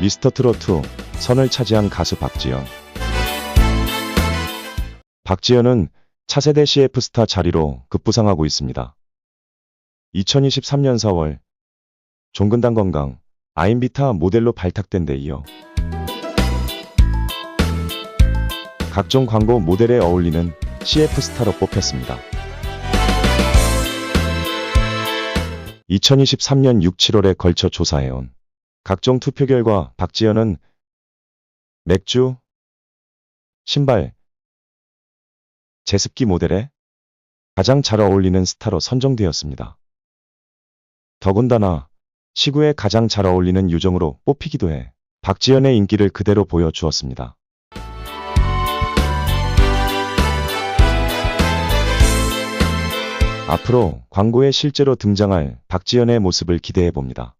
미스터 트롯2 선을 차지한 가수 박지연. 박지연은 차세대 CF 스타 자리로 급부상하고 있습니다. 2023년 4월 종근당 건강 아임비타 모델로 발탁된 데 이어 각종 광고 모델에 어울리는 CF 스타로 뽑혔습니다. 2023년 6, 7월에 걸쳐 조사해온 각종 투표 결과 박지연은 맥주, 신발, 제습기 모델에 가장 잘 어울리는 스타로 선정되었습니다. 더군다나 시구에 가장 잘 어울리는 요정으로 뽑히기도 해 박지연의 인기를 그대로 보여주었습니다. 앞으로 광고에 실제로 등장할 박지연의 모습을 기대해 봅니다.